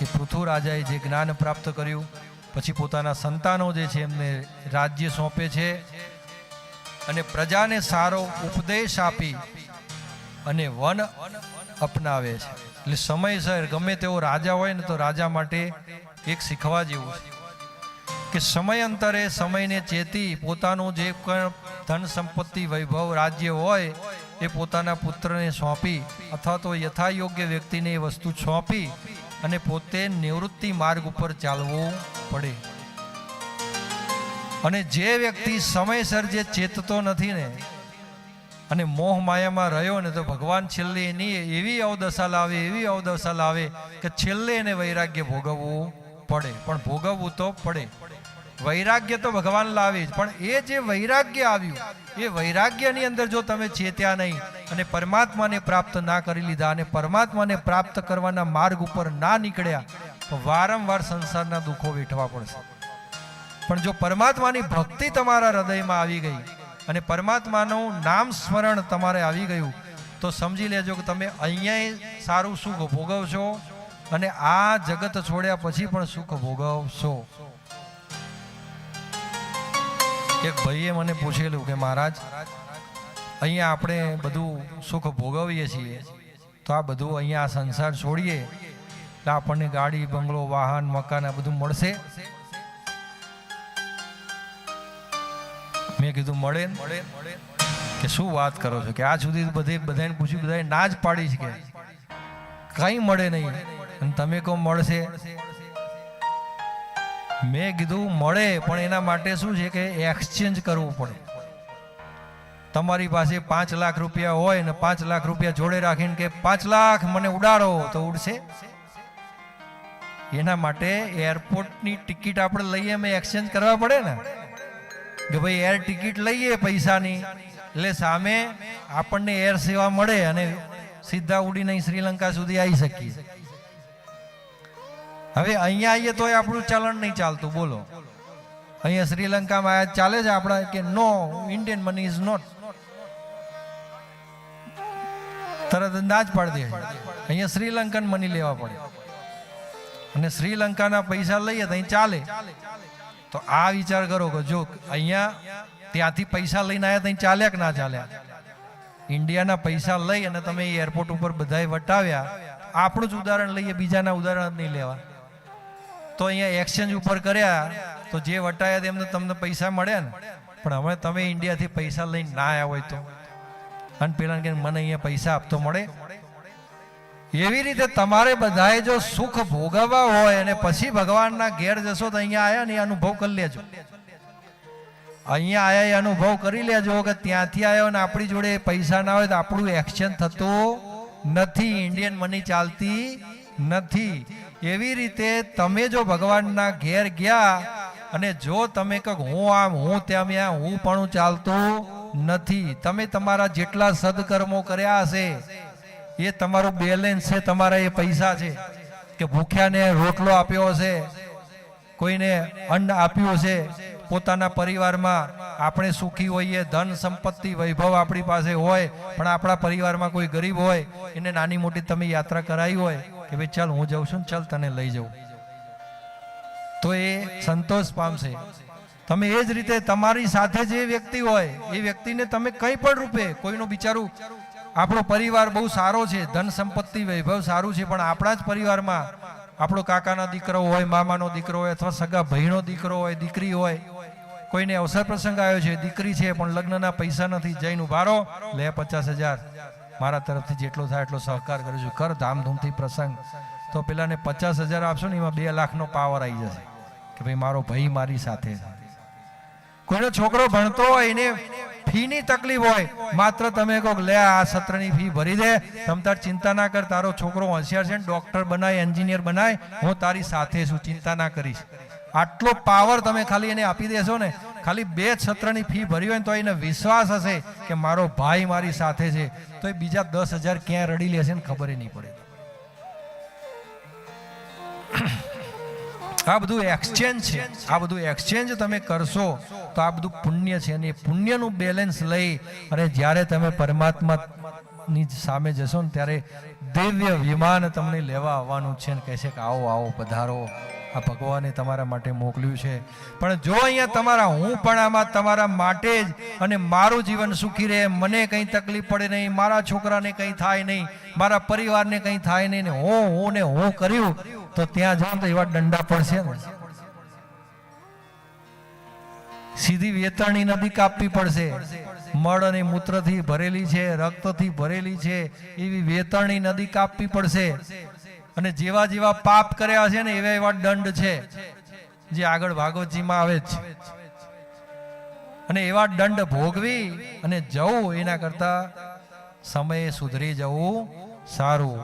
એ પૃથુ રાજાએ જે જ્ઞાન પ્રાપ્ત કર્યું, પછી પોતાના સંતાનો જે છે એમને રાજ્ય સોંપે છે અને પ્રજાને સારો ઉપદેશ આપી અને વન અપનાવે છે. એટલે સમયસર ગમે તેવો રાજા હોય ને તો રાજા માટે એક શીખવા જેવું છે. કે સમયાંતરે સમયને ચેતી પોતાનું જે પણ ધન સંપત્તિ, વૈભવ, રાજ્ય હોય, એ પોતાના પુત્રને સોંપી અથવા તો યથાયોગ્ય વ્યક્તિને એ વસ્તુ સોંપી અને પોતે નિવૃત્તિ માર્ગ ઉપર ચાલવું પડે. અને જે વ્યક્તિ સમયસર જે ચેતતો નથી ને, અને મોહ માયામાં રહ્યો ને તો ભગવાન છેલ્લે એની એવી અવદશા લાવે, એવી અવદશા લાવે કે છેલ્લે એને વૈરાગ્ય ભોગવવું પડે. પણ ભોગવવું તો પડે. વૈરાગ્ય તો ભગવાન લાવે જ, પણ એ જે વૈરાગ્ય આવ્યું, એ વૈરાગ્યની અંદર જો તમે ચેત્યા નહીં અને પરમાત્માને પ્રાપ્ત ના કરી લીધા અને પરમાત્માને પ્રાપ્ત કરવાના માર્ગ ઉપર ના નીકળ્યા, તો વારંવાર સંસારના દુઃખો વેઠવા પડશે. પણ જો પરમાત્માની ભક્તિ તમારા હૃદયમાં આવી ગઈ અને પરમાત્માનું નામ સ્મરણ તમારે આવી ગયું, તો સમજી લેજો કે તમે અહીંયા સારું સુખ ભોગવશો અને આ જગત છોડ્યા પછી પણ સુખ ભોગવશો. એક ભાઈએ મને પૂછેલું કે મહારાજ, અહીંયા આપણે બધું સુખ ભોગવીએ છીએ, તો આ બધું અહીંયા સંસાર છોડીએ તો આપણને ગાડી, બંગલો, વાહન, મકાન આ બધું મળશે? મેં કીધું, મળે કે શું વાત કરો છો? કે આ સુધી બધે બધાને પૂછ્યું બધાએ ના જ પાડી છે કે, કંઈ મળે નહીં. અને તમે કહો, મળશે. મેં કીધું મળે, પણ એના માટે શું છે કે એક્સચેન્જ કરવું પડે. તમારી પાસે પાંચ લાખ રૂપિયા હોય ને પાંચ લાખ રૂપિયા જોડે રાખીને કે પાંચ લાખ મને ઉડાડો તો ઉડશે. એના માટે એરપોર્ટની ટિકિટ આપણે લઈએ, અમે એક્સચેન્જ કરવા પડે ને. કે ભાઈ એર ટિકિટ લઈએ પૈસાની. એટલે સામે આપણને એર સેવા મળે અને સીધા ઉડીને શ્રીલંકા સુધી આવી શકીએ. હવે અહીંયા આવીએ તોય આપણું ચલણ નહીં ચાલતું, બોલો. અહીંયા શ્રીલંકામાં આ ચાલે છે આપણા કે no Indian money is not તરત અંદાજ પાડી દે અહીંયા શ્રીલંકન મની લેવા પડે. અને શ્રીલંકાના પૈસા લઈએ તો અહીં ચાલે. તો આ વિચાર કરો કે જો અહીંયા ત્યાંથી પૈસા લઈને આવ્યા ત્યાં ચાલ્યા કે ના ચાલ્યા? ઇન્ડિયાના પૈસા લઈ અને તમે એરપોર્ટ ઉપર બધાએ વટાવ્યા. આપણું જ ઉદાહરણ લઈએ, બીજાના ઉદાહરણ નહીં લેવા. તો અહીંયા એક્સચેન્જ ઉપર કર્યા, તો જે વટાયા તેમને તમને પૈસા મળ્યા ને? પણ હવે તમે ઇન્ડિયાથી પૈસા લઈને ના આવ્યા હોય તો? અને પેલા કે મને અહીંયા પૈસા આપતો મળે? એવી રીતે તમારે બધાએ જો સુખ ભોગવવા હોય અને પછી ભગવાનના ઘેર જશો તો અહીંયા આવ્યા ને એ અનુભવ કરી લેજો. અહીંયા આવ્યા એ અનુભવ કરી લેજો કે ત્યાંથી આવ્યો ને આપણી જોડે પૈસા ના હોય તો આપણું એક્સચેન્જ થતું નથી. ઇન્ડિયન મની ચાલતી નથી. એવી રીતે તમે જો ભગવાનના ઘેર ગયા અને જો તમે કહો હું આમ, હું તેમ ત્યાં હું પણ ચાલતું નથી, તમે તમારા જેટલા સદકર્મો કર્યા હશે, એ તમારું બેલેન્સ છે, તમારા એ પૈસા છે કે ભૂખ્યાને રોટલો આપ્યો હશે, કોઈને અન્ન આપ્યું છે પોતાના પરિવારમાં આપણે સુખી હોઈએ, ધન સંપત્તિ, વૈભવ આપણી પાસે હોય, પણ આપણા પરિવારમાં કોઈ ગરીબ હોય, એને નાની મોટી તમે યાત્રા કરાવી હોય કે ભાઈ ચાલ, હું જાઉં છું ને ચાલ તને લઈ જાઉં. તો એ સંતોષ પામશે. તમે એ જ રીતે તમારી સાથે જે વ્યક્તિ હોય, એ વ્યક્તિને તમે કંઈ પણ રૂપે, કોઈનું બિચારું, આપણો પરિવાર બહુ સારો છે, ધન સંપત્તિ, વૈભવ સારું છે, પણ આપણા જ પરિવારમાં આપણો કાકાનો દીકરો હોય, મામાનો દીકરો હોય, અથવા સગા ભાઈનો દીકરો હોય, દીકરી હોય, કોઈને અવસર પ્રસંગ આવ્યો છે, દીકરી છે, પણ લગ્નના પૈસા નથી, જઈને ઉભારો લે પચાસ હજાર. મારા તરફથી જેટલો થાય એટલો સહકાર કરું છું. કર ધામધૂમથી પ્રસંગ. તો પેલાને પચાસ હજાર આપશો ને, એમાં બે લાખનો પાવર આવી જશે. કે ભાઈ, મારો ભાઈ મારી સાથે કોઈનો છોકરો ભણતો હોય, એને ફીની તકલીફ હોય, માત્ર તમે કહો લે, આ સત્રની ફી ભરી દે. તમ તાર ચિંતા ના કર. તારો છોકરો હોશિયાર છે ને, ડોક્ટર બનાય, એન્જિનિયર બનાય. હું તારી સાથે છું, ચિંતા ના કરીશ. આટલો પાવર તમે ખાલી એને આપી દેશો ને ખાલી બે છત્રની ફી ભરી હોય તો એને વિશ્વાસ હશે કે મારો ભાઈ મારી સાથે છે. તો એ બીજા દસ હજાર ક્યાં રડી લેશે ને ખબર નહીં પડે. આ બધું એક્સચેન્જ છે. આ બધું એક્સચેન્જ તમે કરશો તો આ બધું પુણ્ય છે અને પુણ્યનું બેલેન્સ લઈ અને જ્યારે તમે પરમાત્મા ની સામે જશો ને ત્યારે દિવ્ય વિમાન તમને લેવા આવવાનું છે ને કહેશે કે આવો આવો, પધારો. આ ભગવાને તમારા માટે મોકલ્યું છે. પણ જો અહીંયા તમારા હું પણ આમાં તમારા માટે જ અને મારું જીવન સુખી રહે, મને કંઈ તકલીફ પડે નહીં, મારા છોકરાને કંઈ થાય નહીં, મારા પરિવારને કંઈ થાય નહીં, ને હું હું ને હું કર્યું, તો ત્યાં જાઉં તો એવા દંડા પડશે સીધી વેતરણી નદી કાપવી પડશે. મળ અને મૂત્રથી ભરેલી છે, રક્તથી ભરેલી છે, એવી વેતરણી નદી કાપવી પડશે. અને જેવા જેવા પાપ કર્યા છે ને એવા એવા દંડ છે, જે આગળ ભાગવતજીમાં આવે છે અને એવા દંડ ભોગવી અને જવું એના કરતા સમયે સુધરી જવું સારું.